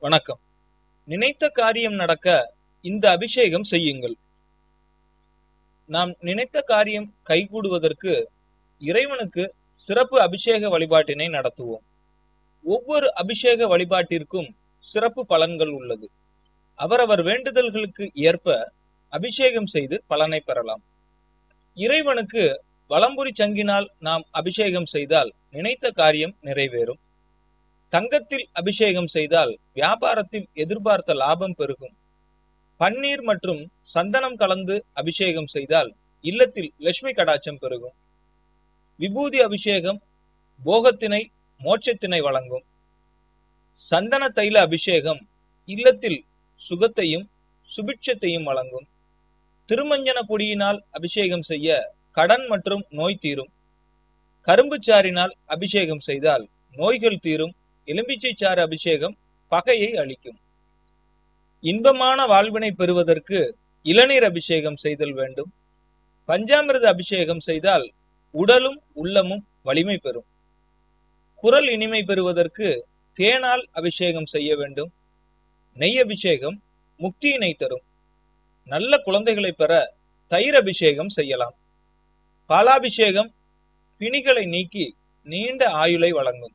வணக்கம். நினைத்த காரியம் நடக்க இந்த அபிஷேகம் செய்யுங்கள். நாம் நினைத்த காரியம் கைகூடுவதற்கு இறைவனுக்கு சிறப்பு அபிஷேக வழிபாட்டினை நடத்துவோம். ஒவ்வொரு அபிஷேக வழிபாட்டிற்கும் சிறப்பு பலன்கள் உள்ளது. அவரவர் வேண்டுதல்களுக்கு ஏற்ப அபிஷேகம் செய்து பலனை பெறலாம். இறைவனுக்கு வலம்புரி சங்கினால் நாம் அபிஷேகம் செய்தால் நினைத்த காரியம் நிறைவேறும். தங்கத்தில் அபிஷேகம் செய்தால் வியாபாரத்தில் எதிர்பார்த்த லாபம் பெருகும். பன்னீர் மற்றும் சந்தனம் கலந்து அபிஷேகம் செய்தால் இல்லத்தில் லட்சுமி கடாட்சம் பெருகும். விபூதி அபிஷேகம் போகத்தினை மோட்சத்தினை வழங்கும். சந்தன தைல அபிஷேகம் இல்லத்தில் சுகத்தையும் சுபிட்சத்தையும் வழங்கும். திருமஞ்சன பொடியினால் அபிஷேகம் செய்ய கடன் மற்றும் நோய் தீரும். கரும்புச்சாரினால் அபிஷேகம் செய்தால் நோய்கள் தீரும். எலும்பிச்சை சாறு அபிஷேகம் பகையை அளிக்கும் இன்பமான வாழ்வினை பெறுவதற்கு இளநீர் அபிஷேகம் செய்தல் வேண்டும். பஞ்சாமிரத அபிஷேகம் செய்தால் உடலும் உள்ளமும் வலிமை பெறும். குரல் இனிமை பெறுவதற்கு தேனால் அபிஷேகம் செய்ய வேண்டும். நெய் அபிஷேகம் முக்தியினை தரும். நல்ல குழந்தைகளை பெற தயிர் அபிஷேகம் செய்யலாம். பாலாபிஷேகம் பிணிகளை நீக்கி நீண்ட ஆயுளை வழங்கும்.